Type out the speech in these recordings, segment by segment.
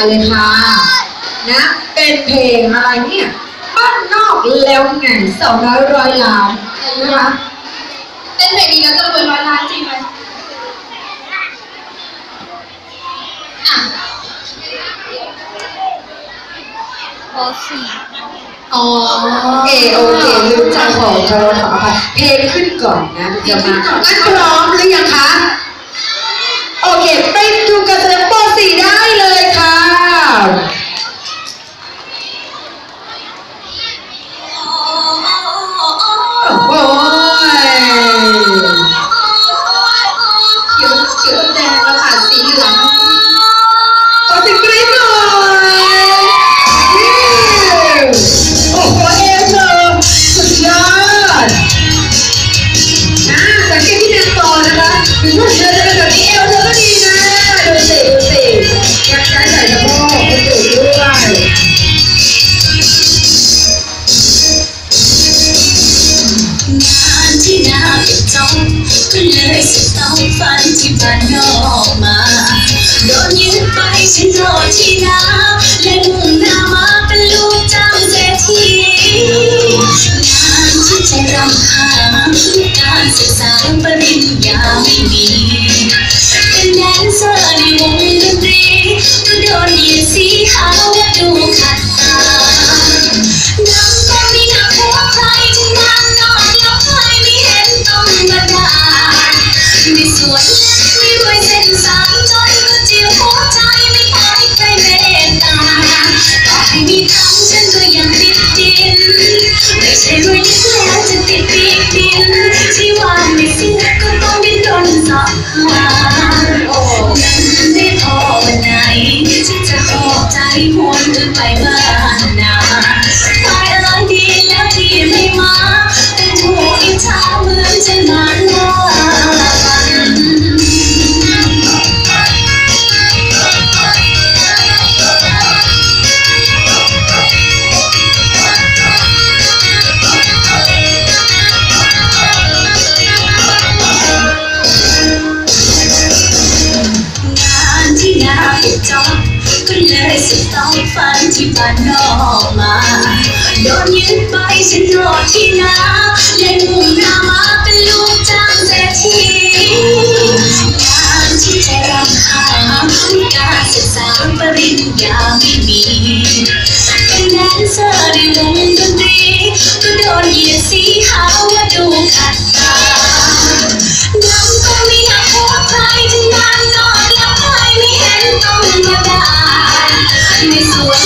มาเลยค่ะ นะ เป็นเพลงอะไรเนี่ยบ้านนอกแล้วไงสองร้อยร้อยล้านนะคะเต้นเพลงนี้แล้วจะรวยร้อยล้านจริงไหมอะปสี่อ๋อโอเคโอเคลืมใจของเราขอค่ะเพลงขึ้นก่อนนะเดี๋ยวมางั้นพร้อมหรือยังคะ โอเคไป โอ้ เป็นจ้องก็เลยสุดต้องฝัน ไม่สวยไม่รวยเส้นสายจนก็จิ้วหัวใจไม่ขายใครเมตตาต่อให้มีตังค์ฉันก็ยังติดดิน ไม่ใช่รวยนิดแล้วจะติดปีกบินที่ว่าไม่สิ้นก็ต้องดิ้นรนต่อหาโอ้นั้นไม่พอวันไหนฉันจะขอบใจหวนขึ้นไปบ้านนาไปเอ่ยดีแล้วที่ไม่มาเป็นหัวอิจฉา เลยสุดต้องฝันที่บ้านนอกมา โดนยึดไปฉันโดนที่นาและมุ่งหน้ามาเป็นลูกจ้างเศรษฐีงานที่ใจรำคาญการศึกษาปริญญาไม่มีเป็นแดนเซอร์ในวงด ไม่สวย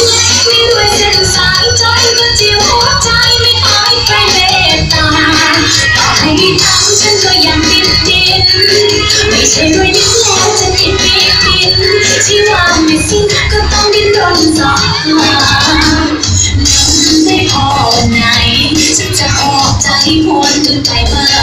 ไม่รวยเส้นสายจก็จิ้วหัวใจไม่ขายใครเมตตาต่อให้มีตังฉันก็ยังติดดินไม่ใช่รวยนิดแล้วจะติดปีกบินที่ว่าไม่สิ้นก็ต้องดิ้นรนต่อหานั้นไม่พอไหนฉันจะหอบใจหวนขึ้นไปบ้าน